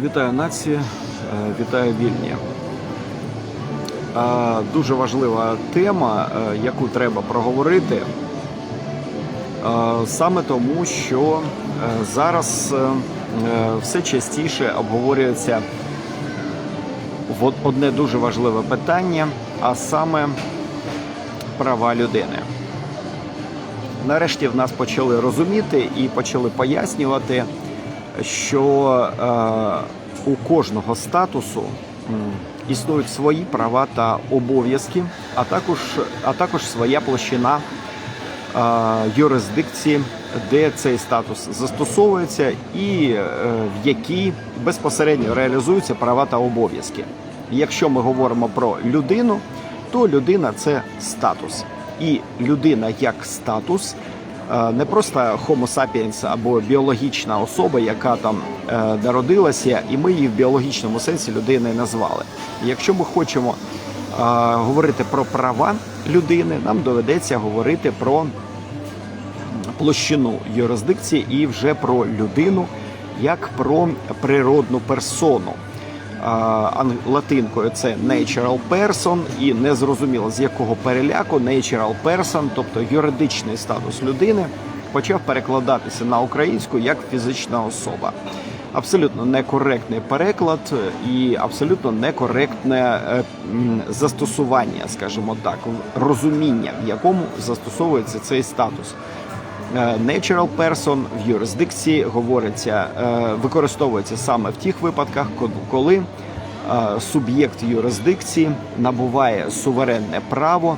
Вітаю нації, е, вітаю вільні. Е, Дуже важлива тема, е, яку треба проговорити. Саме тому, що зараз все частіше обговорюється одне дуже важливе питання, а саме права людини. Нарешті в нас почали розуміти і почали пояснювати, що е, у кожного статусу існують свої права та обов'язки, а також, а також своя площина е, юрисдикції, де цей статус застосовується і е, в якій безпосередньо реалізуються права та обов'язки. Якщо ми говоримо про людину, то людина це статус. І людина як статус не просто Homo sapiens або біологічна особа, яка там е, народилася, і ми її в біологічному сенсі людиною назвали. Якщо ми хочемо е, говорити про права людини, нам доведеться говорити про площину юрисдикції і вже про людину як про природну персону. Латинкою це natural person і незрозуміло з якого переляку natural person, тобто юридичний статус людини, почав перекладатися на українську як фізична особа. Абсолютно некоректний переклад і абсолютно некоректне е, застосування, скажімо так, розуміння, в якому застосовується цей статус. Е, Natural person в юрисдикції говориться, е, використовується саме в тих випадках, ко- коли е, суб'єкт юрисдикції набуває суверенне право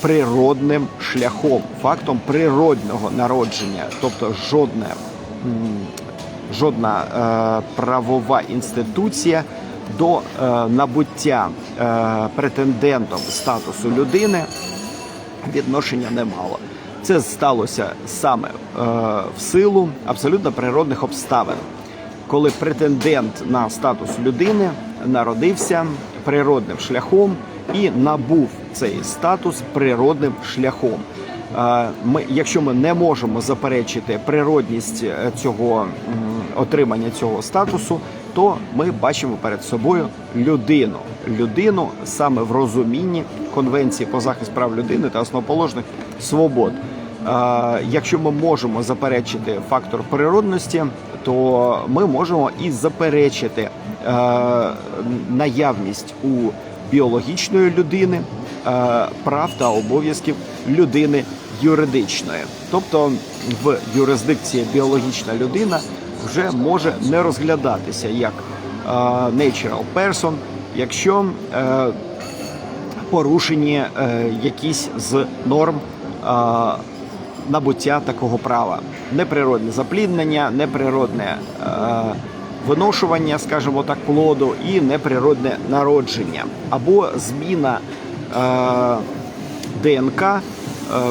природним шляхом, фактом природного народження, тобто жодне, жодна правова інституція до е, набуття е, претендентом статусу людини відношення не мало. Це сталося саме е, в силу абсолютно природних обставин, коли претендент на статус людини народився природним шляхом і набув цей статус природним шляхом. Е, Ми, якщо ми не можемо заперечити природність е, цього отримання цього статусу, то ми бачимо перед собою людину. Людину саме в розумінні Конвенції по захисту прав людини та основоположних свобод. Якщо ми можемо заперечити фактор природності, то ми можемо і заперечити е, наявність у біологічної людини е, прав та обов'язків людини юридичної. Тобто в юрисдикції біологічна людина вже може не розглядатися як е, natural person, якщо порушені якісь з норм набуття такого права. Неприродне запліднення, неприродне е, виношування, скажімо так, плоду і неприродне народження або зміна е, ДНК е,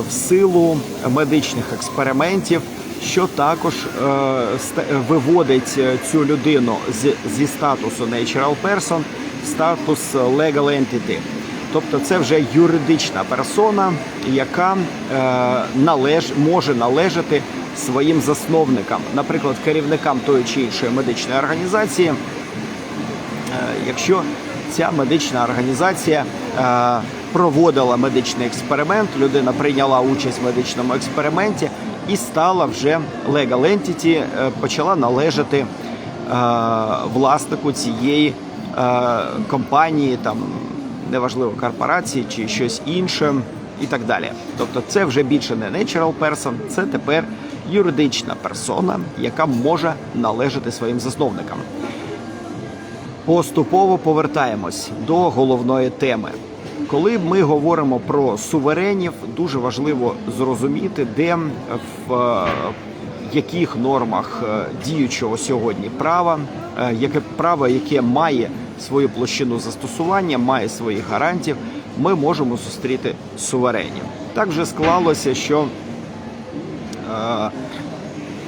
в силу медичних експериментів, що також е, виводить е, цю людину з, зі статусу natural person в статус legal entity. Тобто це вже юридична персона, яка е, належ, може належати своїм засновникам, наприклад, керівникам тої чи іншої медичної організації, Е, якщо ця медична організація е, проводила медичний експеримент, людина прийняла участь в медичному експерименті і стала вже legal entity, почала належати власнику цієї компанії, там неважливо корпорації чи щось інше, і так далі. Тобто, це вже більше не natural person, це тепер юридична персона, яка може належати своїм засновникам. Поступово повертаємось до головної теми. Коли ми говоримо про суверенів, дуже важливо зрозуміти, де в е, яких нормах е, діючого сьогодні права, е, яке право, яке має свою площину застосування, має своїх гарантів, ми можемо зустріти суверенів. Так вже склалося, що е,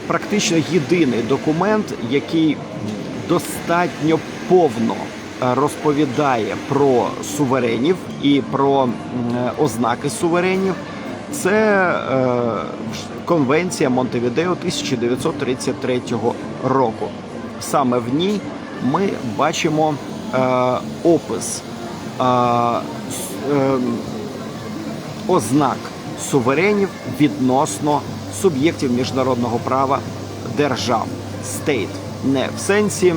практично єдиний документ, який достатньо повно розповідає про суверенів і про ознаки суверенів. Це е, Конвенція Монтевідео 1933 року. саме в ній ми бачимо е, опис е, ознак суверенів відносно суб'єктів міжнародного права держав state. не в сенсі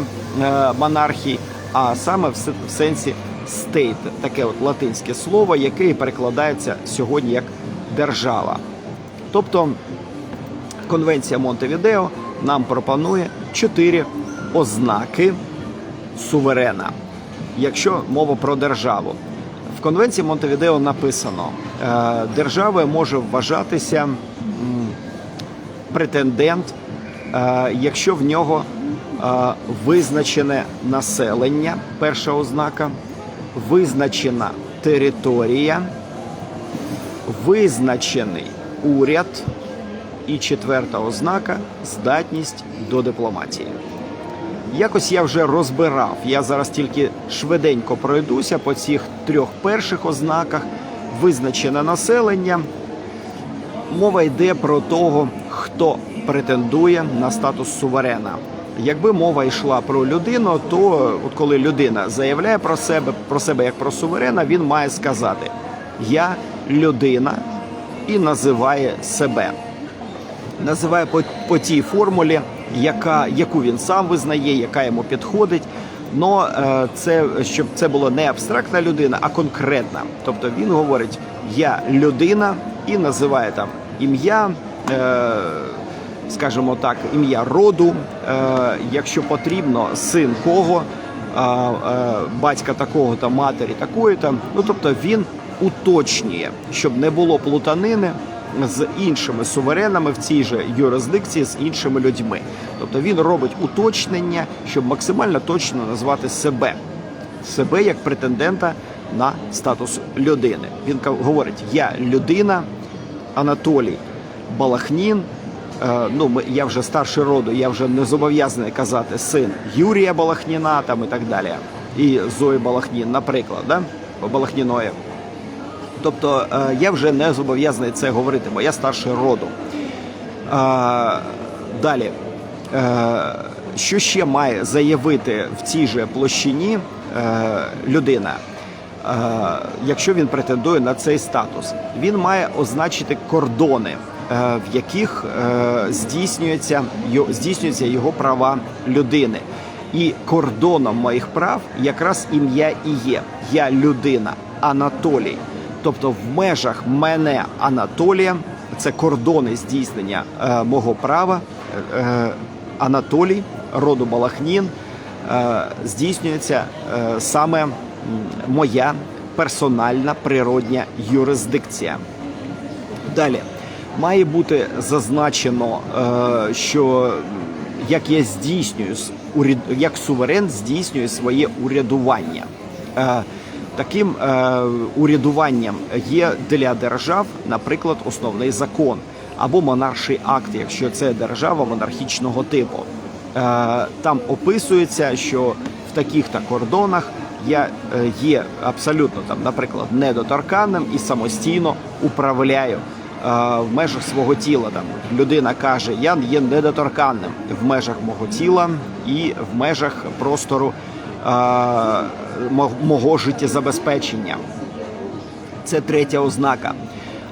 монархії, а саме в, сенсі state. таке от латинське слово, яке перекладається сьогодні як держава. Тобто Конвенція Монтевідео нам пропонує чотири ознаки суверена, якщо мова про державу. В Конвенції Монтевідео написано, е, державою може вважатися претендент, е, якщо в нього е, визначене населення, перша ознака, визначена територія, визначений уряд. І четверта ознака здатність до дипломатії. Якось я вже розбирав. Я зараз тільки швиденько пройдуся по цих трьох перших ознаках. Визначене населення. Мова йде про того, хто претендує на статус суверена. Якби мова йшла про людину, то от коли людина заявляє про себе, про себе як про суверена, він має сказати: Я людина і називає себе називає по, по тій формулі, яка, яку він сам визнає, яка йому підходить. Но е, це щоб це було не абстрактна людина, а конкретна. Тобто він говорить: я людина і називає там ім'я, е, скажімо так, ім'я роду, е, якщо потрібно, син кого, батька такого та матері такої там. Ну тобто він уточнює, щоб не було плутанини з іншими суверенами в цій же юрисдикції з іншими людьми. Тобто він робить уточнення, щоб максимально точно назвати себе, себе як претендента на статус людини. Він говорить: Я людина, Анатолій Балахнін. Е, Ну, я вже старший роду, я вже не зобов'язаний казати син Юрія Балахніна там і так далі. І Зої Балахнін, наприклад, да? Балахніної. Тобто е, я вже не зобов'язаний це говорити, бо я старший роду. Е, Далі, Е, що ще має заявити в цій же площині людина, якщо він претендує на цей статус? Він має означити кордони, в яких е, здійснюється, йо- здійснюються його права людини. І кордоном моїх прав якраз ім'я і є. Я людина, Анатолій. Тобто в межах мене Анатолія, це кордони здійснення е, мого права. Е, Анатолій, роду Балахнін, е, здійснюється е, саме моя персональна природня юрисдикція. Далі має бути зазначено, е, що як я здійснюю як суверен здійснює своє урядування. Е, Таким е, урядуванням є для держав, наприклад, основний закон або монарший акт, якщо це держава монархічного типу. Е, Там описується, що в таких-то кордонах я е, є абсолютно там, наприклад, недоторканним і самостійно управляю е, в межах свого тіла. Там людина каже, я є недоторканним в межах мого тіла і в межах простору мого життєзабезпечення. Це третя ознака.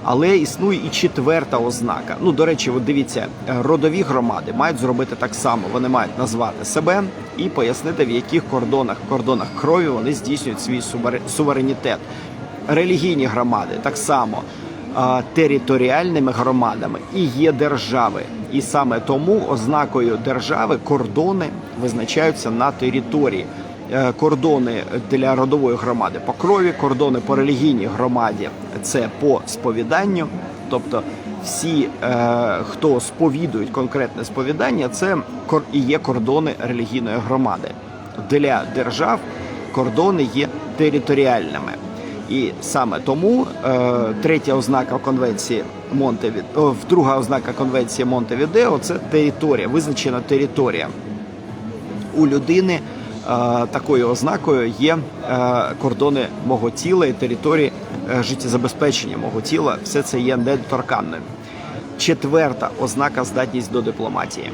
Але існує і четверта ознака. Ну, до речі, от дивіться, родові громади мають зробити так само. Вони мають назвати себе і пояснити, в яких кордонах, кордонах крові вони здійснюють свій сувере- суверенітет. Релігійні громади так само територіальними громадами і є держави. І саме тому ознакою держави кордони визначаються на території. Е, Кордони для родової громади по крові, кордони по релігійній громаді це по сповіданню. Тобто всі, е, хто сповідують конкретне сповідання, це і є кордони релігійної громади. Для держав кордони є територіальними. І саме тому е, третя ознака конвенції Монтевід... друга ознака конвенції Монтевідео це територія, визначена територія. У людини такою ознакою є е, кордони мого тіла і території е, життєзабезпечення мого тіла. Все це є недоторканним. Четверта ознака здатність до дипломатії.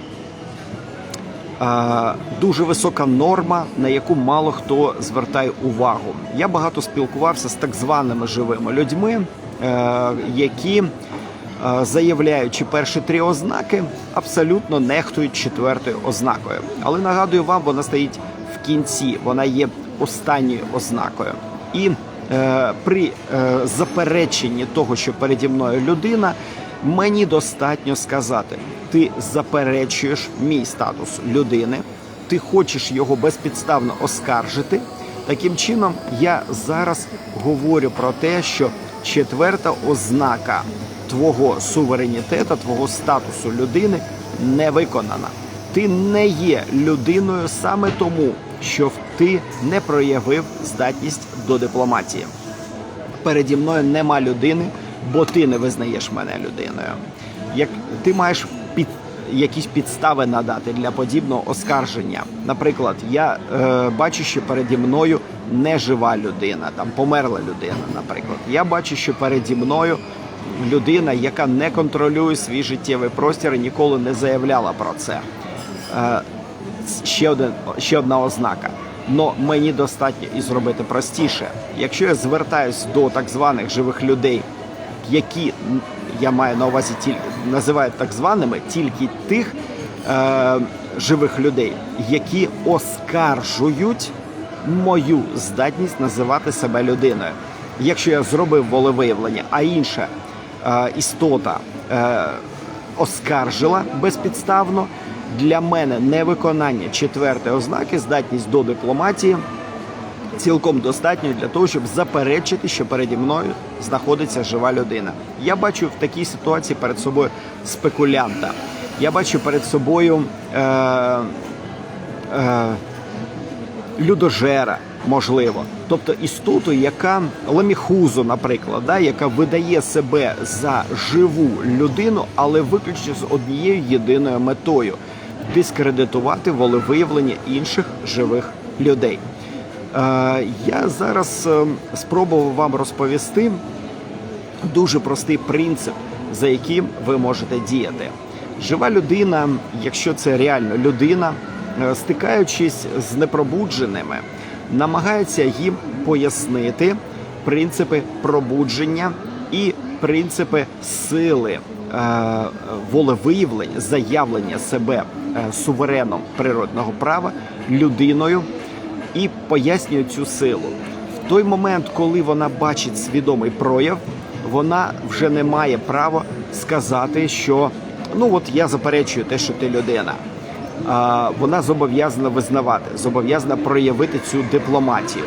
е, дуже висока норма, на яку мало хто звертає увагу. Я багато спілкувався з так званими живими людьми, які, заявляючи перші три ознаки, абсолютно нехтують четвертою ознакою. Але нагадую вам, вона стоїть кінці, вона є останньою ознакою. І е, при е, запереченні того, що переді мною людина, мені достатньо сказати: ти заперечуєш мій статус людини, ти хочеш його безпідставно оскаржити. Таким чином, я зараз говорю про те, що четверта ознака твого суверенітету, твого статусу людини не виконана. Ти не є людиною саме тому, що ти не проявив здатність до дипломатії. Переді мною нема людини, бо ти не визнаєш мене людиною. Як ти маєш під якісь підстави надати для подібного оскарження. Наприклад, я е, бачу, що переді мною не жива людина, там померла людина. Наприклад, я бачу, що переді мною людина, яка не контролює свій життєвий простір і ніколи не заявляла про це. Ще, один, ще одна ознака. Но мені достатньо і зробити простіше. Якщо я звертаюсь до так званих живих людей, які я маю на увазі тільки називають так званими тільки тих е, живих людей, які оскаржують мою здатність називати себе людиною. Якщо я зробив волевиявлення, а інша е, істота е, оскаржила безпідставно, для мене невиконання четвертої ознаки, здатність до дипломатії цілком достатньо для того, щоб заперечити, що переді мною знаходиться жива людина. Я бачу в такій ситуації перед собою спекулянта. Я бачу перед собою е, е, людожера, можливо, тобто істоту, яка ламіхузу, наприклад, да, яка видає себе за живу людину, але виключно з однією єдиною метою дискредитувати волевиявлення інших живих людей. Е, я зараз е, спробував вам розповісти дуже простий принцип, за яким ви можете діяти. Жива людина, якщо це реально людина, е, стикаючись з непробудженими, намагається їм пояснити принципи пробудження і принципи сили е, волевиявлення, заявлення себе е, сувереном природного права людиною і пояснює цю силу. В той момент, коли вона бачить свідомий прояв, вона вже не має права сказати, що ну от я заперечую те, що ти людина. Вона зобов'язана визнавати, зобов'язана проявити цю дипломатію.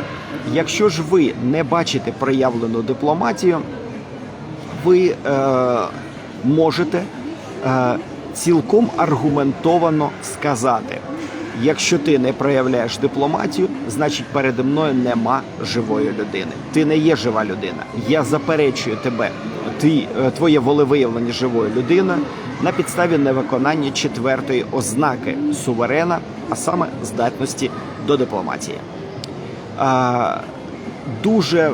Якщо ж ви не бачите проявлену дипломатію, ви е, можете е, цілком аргументовано сказати: якщо ти не проявляєш дипломатію, значить переді мною нема живої людини. Ти не є жива людина. Я заперечую тебе, ти, е, твоє волевиявлення живою людиною на підставі невиконання четвертої ознаки суверена, а саме здатності до дипломатії. Е, дуже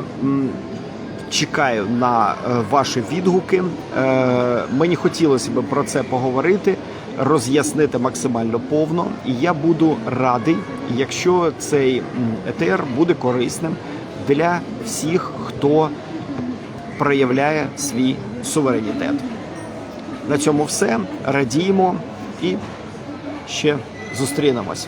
чекаю на е, ваші відгуки. Е, мені хотілося б про це поговорити, роз'яснити максимально повно. І я буду радий, якщо цей етер буде корисним для всіх, хто проявляє свій суверенітет. На цьому все. Радіємо і ще зустрінемось.